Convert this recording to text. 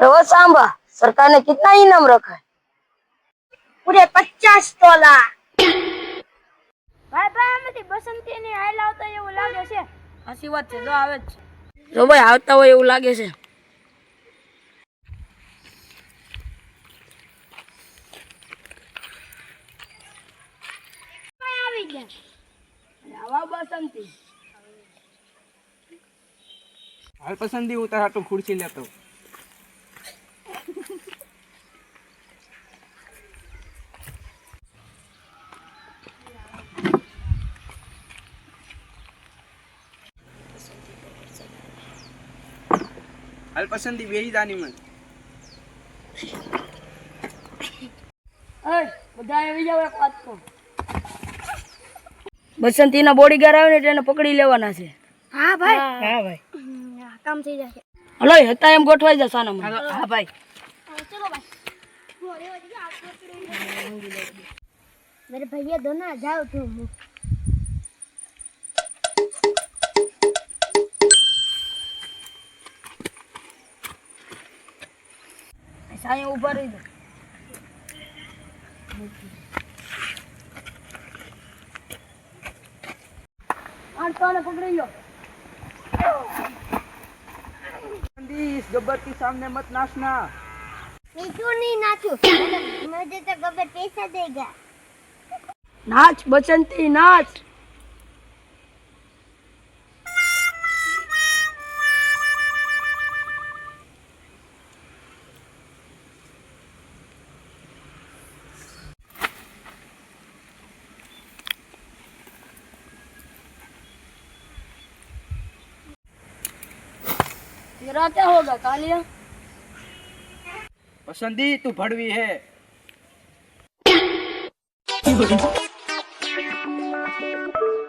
રોજ સાંભા સરકાર ને કેટલા ઇનામ રખાય? પૂરે પચાસ તોલા. ભાઈ ભાઈ આમાંથી બસંતી ની હાલ લાવતા એવું લાગે છે. હસી વાત છે જો આવે જ જો ભાઈ આવતા હોય એવું લાગે છે. હાલ પસંદી ઉતાર હાટું ખુરશી લેતો. અલ્પસંદી બેહી જાની મન. બધા આવી જાવ એક વાત કહું. બસંતીના બોડીગાર્ડ આવે ને એટલે એને પકડી લેવાના છે. હા ભાઈ. હા ભાઈ. કામ થઈ જશે. હલો હતા એમ ગોઠવાઈ જશે આનામાં હા ભાઈ. ચલો ભાઈ. મેરે ભૈયા દોના જાઓ તો હું. બસ ઊભા રહી દો આટોને પકડી લો. સંદીશ ગબ્બરથી સામને મત નાસના મીઠું નહીં નાખ્યું મને તો ગબ્બર પૈસા દે નાચ બચંતી નાચ. तेरा क्या होगा कालिया पसंदी तू भड़वी है।